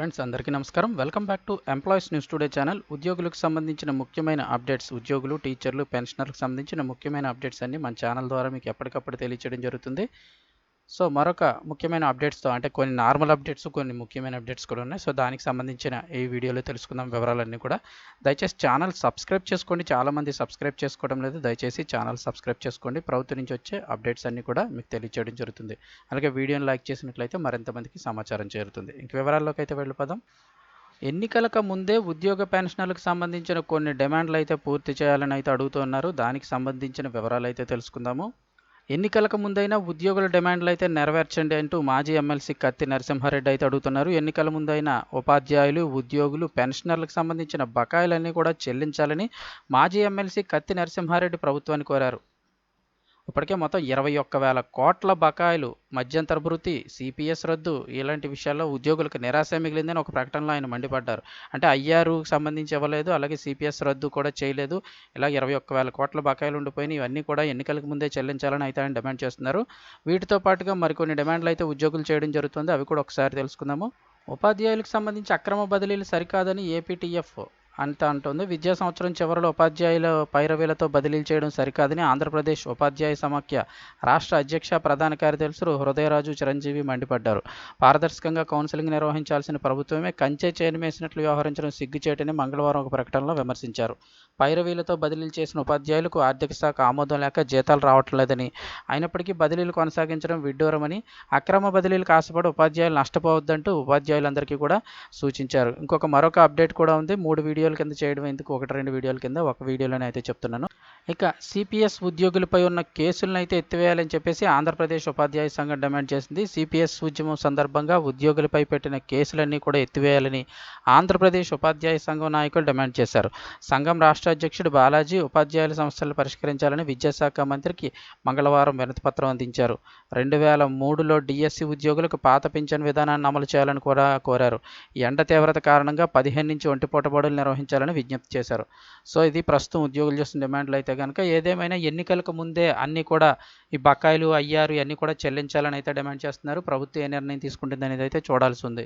Friends అందరికీ నమస్కారం. Welcome back to employees news today channel. ఉద్యోగులకు సంబంధించిన ముఖ్యమైన అప్డేట్స్ ఉద్యోగులు టీచర్లు పెన్షనర్లకు సంబంధించిన ముఖ్యమైన అప్డేట్స్ అన్ని మన ఛానల్ ద్వారా మీకు ఎప్పటికప్పుడు తెలియచేయడం జరుగుతుంది. సో మరొక ముఖ్యమైన అప్డేట్స్తో అంటే కొన్ని నార్మల్ అప్డేట్స్ కొన్ని ముఖ్యమైన అప్డేట్స్ కూడా ఉన్నాయి. సో దానికి సంబంధించిన ఈ వీడియోలో తెలుసుకుందాం వివరాలన్నీ కూడా. దయచేసి ఛానల్ సబ్స్క్రైబ్ చేసుకోండి. చాలామంది సబ్స్క్రైబ్ చేసుకోవడం లేదు. దయచేసి ఛానల్ సబ్స్క్రైబ్ చేసుకోండి. ప్రభుత్వం నుంచి వచ్చే అప్డేట్స్ అన్నీ కూడా మీకు తెలియచేయడం జరుగుతుంది. అలాగే వీడియోని లైక్ చేసినట్లయితే మరింతమందికి సమాచారం చేరుతుంది. ఇంక వివరాల్లోకి అయితే వెళ్ళిపోదాం. ఎన్నికలకు ముందే ఉద్యోగ పెన్షన్లకు సంబంధించిన కొన్ని డిమాండ్లు అయితే పూర్తి చేయాలని అయితే అడుగుతున్నారు దానికి సంబంధించిన వివరాలు అయితే తెలుసుకుందాము. ఎన్నికలకు ముందైనా ఉద్యోగుల డిమాండ్లు అయితే నెరవేర్చండి అంటూ మాజీ ఎమ్మెల్సీ కత్తి నరసింహారెడ్డి అయితే అడుగుతున్నారు. ఎన్నికల ముందైనా ఉపాధ్యాయులు ఉద్యోగులు పెన్షనర్లకు సంబంధించిన బకాయిలన్నీ కూడా చెల్లించాలని మాజీ ఎమ్మెల్సీ కత్తి నరసింహారెడ్డి ప్రభుత్వాన్ని కోరారు. ఇప్పటికే మొత్తం ఇరవై ఒక్క వేల కోట్ల బకాయిలు మధ్యంతర భృతి సిపిఎస్ రద్దు ఇలాంటి విషయాల్లో ఉద్యోగులకు నిరాశ మిగిలిందని ఒక ప్రకటనలో ఆయన మండిపడ్డారు. అంటే ఐఆర్కు సంబంధించి ఇవ్వలేదు అలాగే సిపిఎస్ రద్దు కూడా చేయలేదు. ఇలా ఇరవై ఒక్క వేల కోట్ల బకాయిలు ఉండిపోయినాయి. ఇవన్నీ కూడా ఎన్నికలకు ముందే చెల్లించాలని అయితే ఆయన డిమాండ్ చేస్తున్నారు. వీటితో పాటుగా మరికొన్ని డిమాండ్లు అయితే ఉద్యోగులు చేయడం జరుగుతుంది. అవి కూడా ఒకసారి తెలుసుకుందాము. ఉపాధ్యాయులకు సంబంధించి అక్రమ బదిలీలు సరికాదని ఏపీటీఎఫ్ అంత అంటుంది. విద్యా సంవత్సరం చివరిలో ఉపాధ్యాయుల పైరవీలతో బదిలీలు చేయడం సరికాదని ఆంధ్రప్రదేశ్ ఉపాధ్యాయ సమాఖ్య రాష్ట్ర అధ్యక్ష ప్రధాన కార్యదర్శులు హృదయరాజు చిరంజీవి మండిపడ్డారు. పారదర్శకంగా కౌన్సిలింగ్ నిర్వహించాల్సిన ప్రభుత్వమే కంచె చేనిమేసినట్లు వ్యవహరించడం సిగ్గుచేటని మంగళవారం ఒక ప్రకటనలో విమర్శించారు. పైరవీలతో బదిలీలు చేసిన ఉపాధ్యాయులకు ఆర్థిక శాఖ ఆమోదం లేక జీతాలు రావటం లేదని అయినప్పటికీ బదిలీలు కొనసాగించడం విడ్డూరమని అక్రమ బదిలీలకు ఆశపడి ఉపాధ్యాయులు నష్టపోవద్దంటూ ఉపాధ్యాయులందరికీ కూడా సూచించారు. ఇంకొక మరొక అప్డేట్ కూడా ఉంది. మూడు వీడియో కింద చేయడం ఎందుకు? ఒకటి రెండు వీడియోల కింద ఒక వీడియోలోనే అయితే చెప్తున్నాను. ఇక సిపిఎస్ ఉద్యోగులపై ఉన్న కేసులను అయితే ఎత్తివేయాలని చెప్పేసి ఆంధ్రప్రదేశ్ ఉపాధ్యాయ సంఘం డిమాండ్ చేసింది. సిపిఎస్ ఉద్యమం సందర్భంగా ఉద్యోగులపై పెట్టిన కేసులన్నీ కూడా ఎత్తివేయాలని ఆంధ్రప్రదేశ్ ఉపాధ్యాయ సంఘం నాయకులు డిమాండ్ చేశారు. సంఘం రాష్ట్ర అధ్యక్షుడు బాలాజీ ఉపాధ్యాయుల సమస్యలను పరిష్కరించాలని విద్యాశాఖ మంత్రికి మంగళవారం వినతిపత్రం అందించారు. రెండు వేల మూడులో డిఎస్సి ఉద్యోగులకు పాత పింఛన్ విధానాన్ని అమలు చేయాలని కూడా కోరారు. ఎండ తీవ్రత కారణంగా పదిహేను నుంచి ఒంటిపూట బడులు నిర్వహించాలని విజ్ఞప్తి చేశారు. సో ఇది ప్రస్తుతం ఉద్యోగులు చేస్తున్న డిమాండ్లు అయితే కనుక ఏదేమైనా ఎన్నికలకు ముందే అన్నీ కూడా ఈ బకాయిలు అయ్యారు ఇవన్నీ కూడా చెల్లించాలని అయితే డిమాండ్ చేస్తున్నారు. ప్రభుత్వం ఏ నిర్ణయం తీసుకుంటుంది అనేది అయితే చూడాల్సి ఉంది.